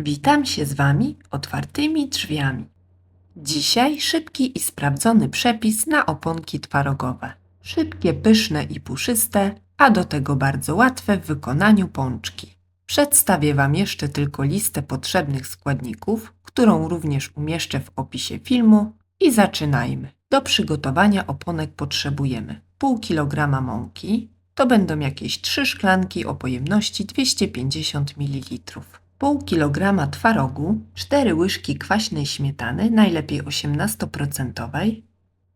Witam się z Wami otwartymi drzwiami. Dzisiaj szybki i sprawdzony przepis na oponki twarogowe. Szybkie, pyszne i puszyste, a do tego bardzo łatwe w wykonaniu pączki. Przedstawię Wam jeszcze tylko listę potrzebnych składników, którą również umieszczę w opisie filmu i zaczynajmy. Do przygotowania oponek potrzebujemy pół kilograma mąki, to będą jakieś 3 szklanki o pojemności 250 ml. Pół kilograma twarogu, 4 łyżki kwaśnej śmietany, najlepiej 18%,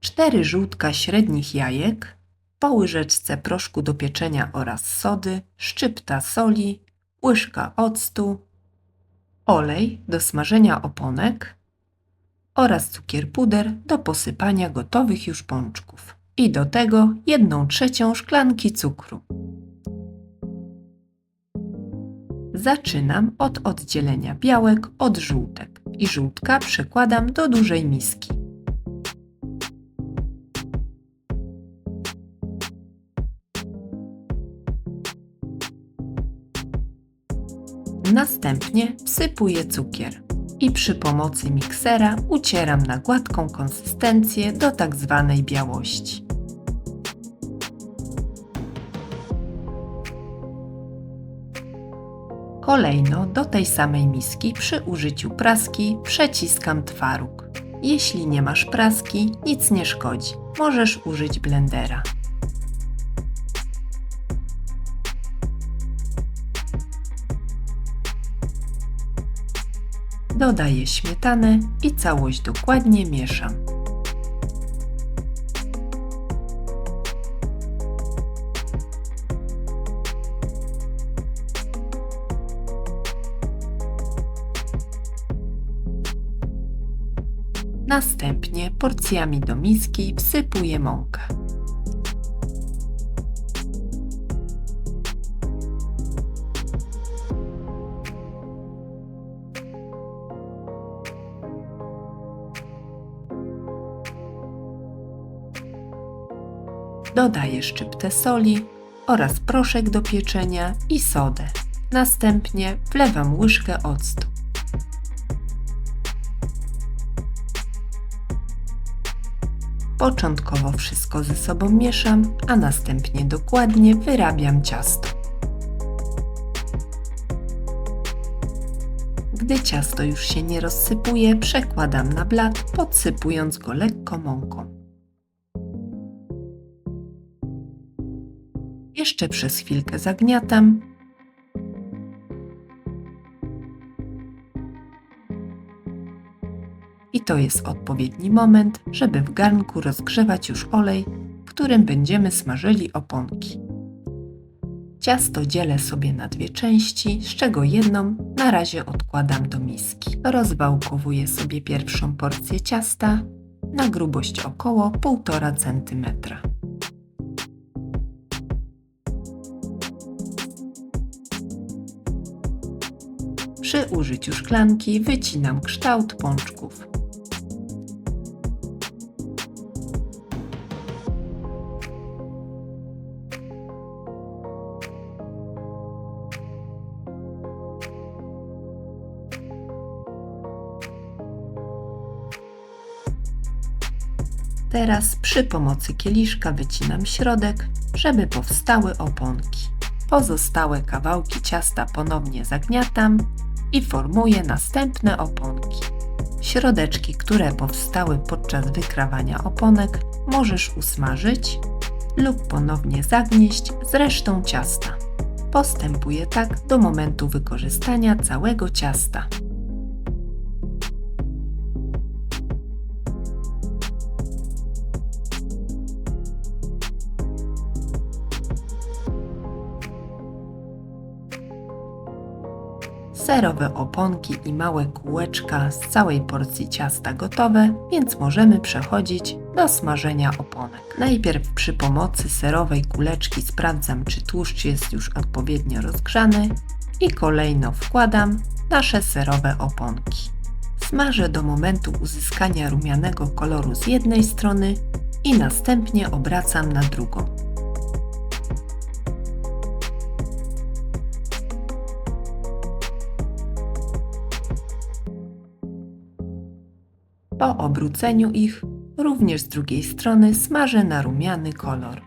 4 żółtka średnich jajek, po łyżeczce proszku do pieczenia oraz sody, szczypta soli, łyżka octu, olej do smażenia oponek oraz cukier puder do posypania gotowych już pączków. I do tego 1 trzecią szklanki cukru. Zaczynam od oddzielenia białek od żółtek i żółtka przekładam do dużej miski. Następnie wsypuję cukier i przy pomocy miksera ucieram na gładką konsystencję do tak zwanej białości. Kolejno do tej samej miski przy użyciu praski przeciskam twaróg. Jeśli nie masz praski, nic nie szkodzi. Możesz użyć blendera. Dodaję śmietanę i całość dokładnie mieszam. Następnie porcjami do miski wsypuję mąkę. Dodaję szczyptę soli oraz proszek do pieczenia i sodę. Następnie wlewam łyżkę octu. Początkowo wszystko ze sobą mieszam, a następnie dokładnie wyrabiam ciasto. Gdy ciasto już się nie rozsypuje, przekładam na blat, podsypując go lekko mąką. Jeszcze przez chwilkę zagniatam. To jest odpowiedni moment, żeby w garnku rozgrzewać już olej, w którym będziemy smażyli oponki. Ciasto dzielę sobie na dwie części, z czego jedną na razie odkładam do miski. Rozwałkowuję sobie pierwszą porcję ciasta na grubość około 1,5 cm. Przy użyciu szklanki wycinam kształt pączków. Teraz przy pomocy kieliszka wycinam środek, żeby powstały oponki. Pozostałe kawałki ciasta ponownie zagniatam i formuję następne oponki. Środeczki, które powstały podczas wykrawania oponek, możesz usmażyć lub ponownie zagnieść z resztą ciasta. Postępuję tak do momentu wykorzystania całego ciasta. Serowe oponki i małe kółeczka z całej porcji ciasta gotowe, więc możemy przechodzić do smażenia oponek. Najpierw przy pomocy serowej kuleczki sprawdzam, czy tłuszcz jest już odpowiednio rozgrzany i kolejno wkładam nasze serowe oponki. Smażę do momentu uzyskania rumianego koloru z jednej strony i następnie obracam na drugą. Po obróceniu ich, również z drugiej strony smażę na rumiany kolor.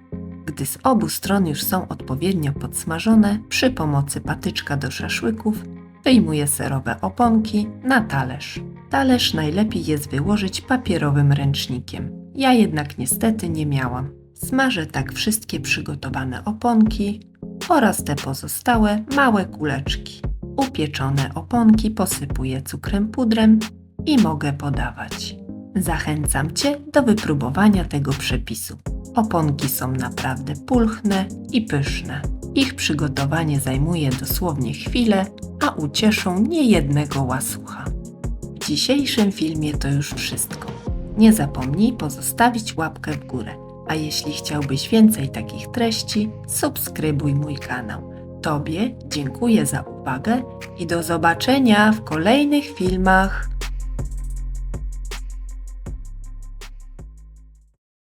Gdy z obu stron już są odpowiednio podsmażone, przy pomocy patyczka do szaszłyków wyjmuję serowe oponki na talerz. Talerz najlepiej jest wyłożyć papierowym ręcznikiem. Ja jednak niestety nie miałam. Smażę tak wszystkie przygotowane oponki oraz te pozostałe małe kuleczki. Upieczone oponki posypuję cukrem pudrem i mogę podawać. Zachęcam Cię do wypróbowania tego przepisu. Oponki są naprawdę pulchne i pyszne. Ich przygotowanie zajmuje dosłownie chwilę, a ucieszą niejednego łasucha. W dzisiejszym filmie to już wszystko. Nie zapomnij pozostawić łapkę w górę, a jeśli chciałbyś więcej takich treści, subskrybuj mój kanał. Tobie dziękuję za uwagę i do zobaczenia w kolejnych filmach.